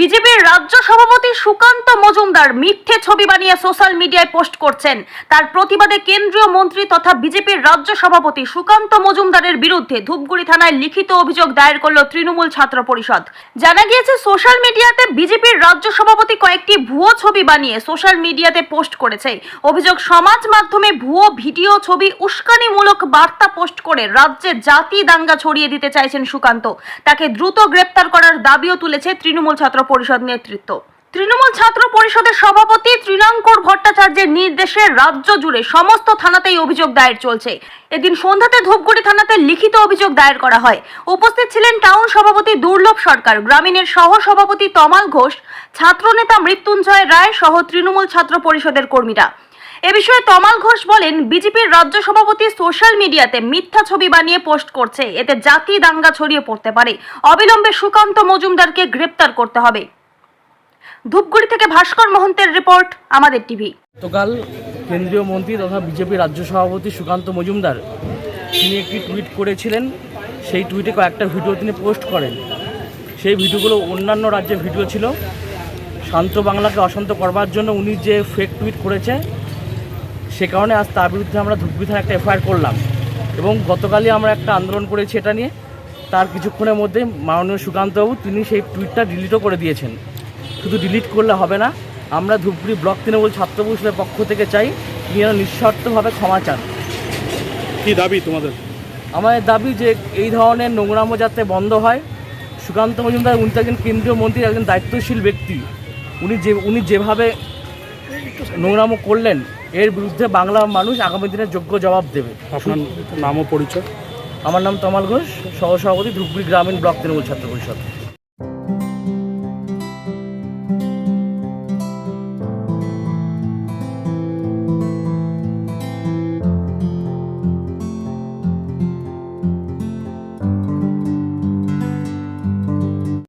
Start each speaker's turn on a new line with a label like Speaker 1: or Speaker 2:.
Speaker 1: বিজেপির রাজ্য সভাপতি সুকান্ত মজুমদার মিথ্যে ছবি বানিয়ে সোশ্যাল মিডিয়ায় পোস্ট করছেন। তার প্রতিবাদে কেন্দ্রীয় মন্ত্রী তথা বিজেপির রাজ্য সভাপতি সুকান্ত মজুমদারের বিরুদ্ধে ধূপগুড়ি থানায় লিখিত অভিযোগ দায়ের করল তৃণমূল ছাত্র পরিষদ। জানা গিয়েছে, সোশ্যাল মিডিয়াতে বিজেপির রাজ্য সভাপতি কয়েকটি ভুয়ো ছবি বানিয়ে সোশ্যাল মিডিয়াতে পোস্ট করেছে। অভিযোগ, সমাজ মাধ্যমে ভুয়ো ভিডিও ছবি উস্কানিমূলক বার্তা পোস্ট করে রাজ্যে জাতি দাঙ্গা ছড়িয়ে দিতে চাইছেন সুকান্ত। তাকে দ্রুত গ্রেপ্তার করার দাবিও তুলেছে তৃণমূল ছাত্র পরিষদ নেতৃত্ব। তৃণমূল ছাত্র পরিষদের সভাপতি তৃণাঙ্কুর ভট্টাচার্যের নির্দেশে রাজ্য জুড়ে সমস্ত থানাতেই অভিযোগ দায়ের চলছে। এদিন সন্ধ্যাতে ধূপগুড়ি থানাতে লিখিত অভিযোগ দায়ের করা হয়। উপস্থিত ছিলেন টাউন সভাপতি দুর্লভ সরকার, গ্রামীণের সহ সভাপতি তমাল ঘোষ, ছাত্রনেতা মৃত্যুঞ্জয় রায় সহ তৃণমূল ছাত্র পরিষদের কর্মীরা। এ বিষয়ে তমাল ঘোষ বলেন, বিজেপির রাজ্য সভাপতি সোশ্যাল মিডিয়াতে মিথ্যা ছবি বানিয়ে পোস্ট করছে। এতে জাতি দাঙ্গা ছড়িয়ে পড়তে পারে। অবিলম্বে সুকান্ত মজুমদারকে গ্রেপ্তার করতে হবে। ধূপগুড়ি থেকে ভাস্কর মহন্তের রিপোর্ট, আমাদের টিভি।
Speaker 2: গতকাল কেন্দ্রীয় মন্ত্রী তথা বিজেপি রাজ্য সভাপতি সুকান্ত মজুমদার, তিনি একটি টুইট করেছিলেন। সেই টুইটে কয়েকটা ভিডিও তিনি পোস্ট করেন। সেই ভিডিওগুলো অন্যান্য রাজ্যের ভিডিও ছিল। শান্ত বাংলাকে অশান্ত করবার জন্য উনি যে ফেক টুইট করেছে সে কারণে আজ তার বিরুদ্ধে আমরা ধূপগুড়ি থানায় একটা এফআইআর করলাম। এবং গতকালই আমরা একটা আন্দোলন করেছি এটা নিয়ে। তার কিছুক্ষণের মধ্যে মাননীয় সুকান্তবাবু তিনি সেই টুইটটা ডিলিটও করে দিয়েছেন। শুধু ডিলিট করলে হবে না আমরা ধূপগুড়ি ব্লক তৃণমূল ছাত্র পরিষদের পক্ষ থেকে চাই তিনি যেন নিঃশর্তভাবে ক্ষমা চান।
Speaker 3: কি দাবি তোমাদের?
Speaker 2: আমাদের দাবি যে এই ধরনের নোংরামো যাতে বন্ধ হয় সুকান্ত মজুমদার উনি তো একজন কেন্দ্রীয় মন্ত্রী একজন দায়িত্বশীল ব্যক্তি। উনি যে উনি যেভাবে নোংরামো করলেন এর বিরুদ্ধে বাংলা মানুষ আগামী দিনে যোগ্য জবাব দেবে।
Speaker 3: আপনার নাম ও পরিচয়?
Speaker 2: আমার নাম তমাল ঘোষ সহসভাপতি ধূপগুড়ি গ্রামীণ ব্লক তৃণমূল ছাত্র পরিষদ।